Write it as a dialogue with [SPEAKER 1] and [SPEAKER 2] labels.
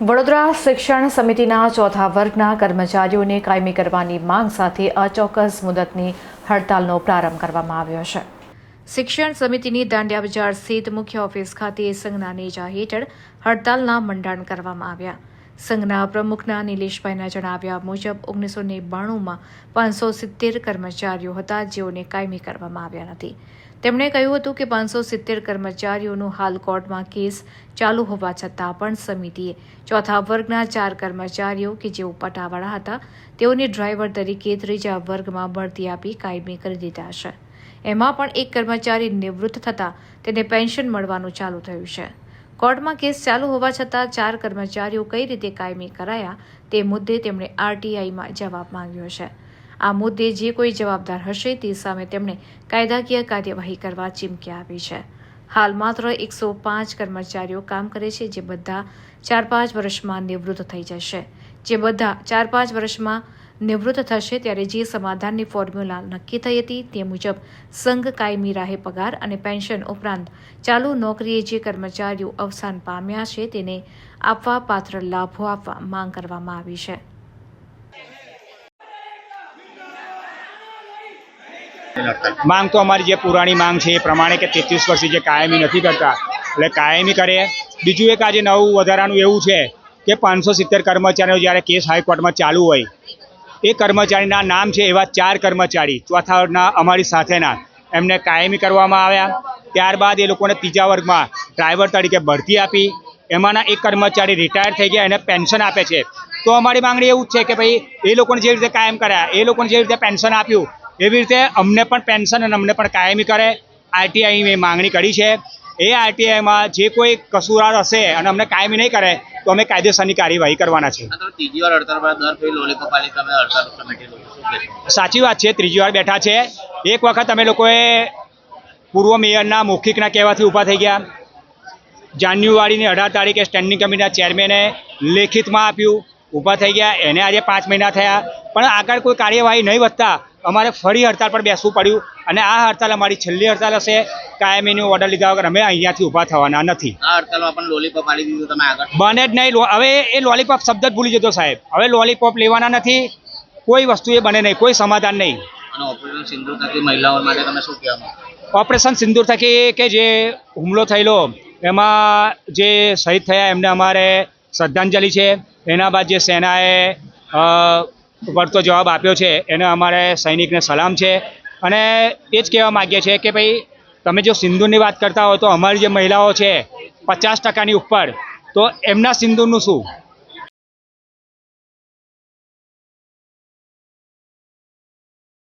[SPEAKER 1] વડોદરા શિક્ષણ સમિતિના ચોથા વર્ગના કર્મચારીઓને કાયમી કરવાની માંગ સાથે અચોક્કસ મુદતની હડતાલનો પ્રારંભ કરવામાં આવ્યો છે. શિક્ષણ સમિતિની દાંડિયા બજાર સ્થિત મુખ્ય ઓફિસ ખાતે સંઘના નેજા હેઠળ હડતાલના મંડાણ કરવામાં આવ્યા. સંઘના પ્રમુખના નિલેશભાઈના જણાવ્યા મુજબ ઓગણીસો ને બાણુંમાં પાંચસો સિત્તેર કર્મચારીઓ હતા, જેઓને કાયમી કરવામાં આવ્યા નથી. તેમણે કહ્યું હતું કે પાંચસો સિત્તેર કર્મચારીઓનો હાલ કોર્ટમાં કેસ ચાલુ હોવા છતાં પણ સમિતિએ ચોથા વર્ગના ચાર કર્મચારીઓ કે જેઓ પટાવાળા હતા, તેઓને ડ્રાઈવર તરીકે ત્રીજા વર્ગમાં બઢતી આપી કાયમી કરી દીધા છે. એમાં પણ એક કર્મચારી નિવૃત્ત થતાં તેને પેન્શન મળવાનું ચાલુ થયું છે. કોર્ટમાં કેસ ચાલુ હોવા છતાં ચાર કર્મચારીઓ કઈ રીતે કાયમી કરાયા તે મુદ્દે તેમણે આરટીઆઈમાં જવાબ માંગ્યો છે. આ મુદ્દે જે કોઈ જવાબદાર હશે તે સામે તેમણે કાયદાકીય કાર્યવાહી કરવા ચીમકી આપી છે. હાલ માત્ર એકસો પાંચ કર્મચારીઓ કામ કરે છે, જે બધા ચાર પાંચ વર્ષમાં નિવૃત્ત થઈ જશે. જે બધા ચાર પાંચ વર્ષમાં નિવૃત્ત થશે ત્યારે જે સમાધાનની ફોર્મ્યુલા નક્કી થઈ હતી તે મુજબ સંઘ કાયમી રાહે પગાર અને પેન્શન ઉપરાંત ચાલુ નોકરીએ જે કર્મચારીઓ અવસાન પામ્યા છે તેને આપવા પાત્ર લાભો આપવા માંગ કરવામાં આવી છે.
[SPEAKER 2] માંગ તો અમારી જે પુરાણી માંગ છે એ પ્રમાણે કે તેત્રીસ વર્ષથી જે કાયમી નથી કરતા, એટલે કાયમી કરે. બીજું એક આજે નવું વધારાનું એવું છે કે પાંચસો સિત્તેર કર્મચારીઓ જ્યારે કેસ હાઈકોર્ટમાં ચાલુ હોય એ કર્મચારીના નામ છે એવા ચાર કર્મચારી ચોથાના અમારી સાથેના. એમને કાયમી કરવામાં આવ્યા. ત્યારબાદ એ લોકોને ત્રીજા વર્ગમાં ડ્રાઈવર તરીકે બઢતી આપી. એમાંના એક કર્મચારી રિટાયર થઈ ગયા, એને પેન્શન આપે છે. તો અમારી માંગણી એવું જ છે કે ભાઈ, એ લોકોને જે રીતે કાયમ કર્યા, એ લોકોને જે રીતે પેન્શન આપ્યું, એવી રીતે અમને પણ પેન્શન અને અમને પણ કાયમી કરે. આરટીઆઈ મેં માંગણી કરી છે. એ આરટીઆઈમાં જે કોઈ કસૂરવાર હશે અને અમને કાયમી નહીં કરે તો અમે કાયદેસરની કાર્યવાહી કરવાના છે? સાચી વાત છે ત્રીજી વાર બેઠા છે. એક વખત અમે લોકોએ પૂર્વ મેયરના મૌખિકના કહેવાથી ઊભા થઈ ગયા. જાન્યુઆરીની અઢાર તારીખે સ્ટેન્ડિંગ કમિટીના ચેરમેને લેખિતમાં આપ્યું. ઊભા થઈ ગયા. એને આજે પાંચ મહિના થયા. પણ આગળ કોઈ કાર્યવાહી નહીં વધતા અમારે ફરી હડતાલ પર બેસવું પડ્યું અને આ હડતાલ અમારી છેલ્લી હડતાલ હશે કાયમીનો ઓર્ડર લીધા વગર અમે અહીંયાથી ઊભા થવાના નથી.
[SPEAKER 3] આ હડતાલમાં પણ લોલીપોપ આલી દીધું તમે આગળ.
[SPEAKER 2] બને જ નહીં. હવે એ લોલીપોપ શબ્દ જ ભૂલી જતો સાહેબ. હવે લોલીપોપ લેવાના નથી. કોઈ વસ્તુ એ બને નહીં. કોઈ સમાધાન નહીં.
[SPEAKER 3] ઓપરેશન સિંદૂર થકી મહિલાઓ માટે તમે શું કહેવા
[SPEAKER 2] ઓપરેશન સિંદૂર થકી કે જે હુમલો થયેલો એમાં જે શહીદ થયા એમને અમારે શ્રદ્ધાંજલિ છે. એના બાદ જે સેનાએ વળતો જવાબ આપ્યો છે. એને અમારે સૈનિકને સલામ છે. અને એ જ કહેવા માગીએ છીએ કે ભાઈ, તમે જો સિંદૂરની વાત કરતા હો તો અમારી જે મહિલાઓ છે, પચાસ ટકાની ઉપર, તો એમના સિંદૂરનું શું?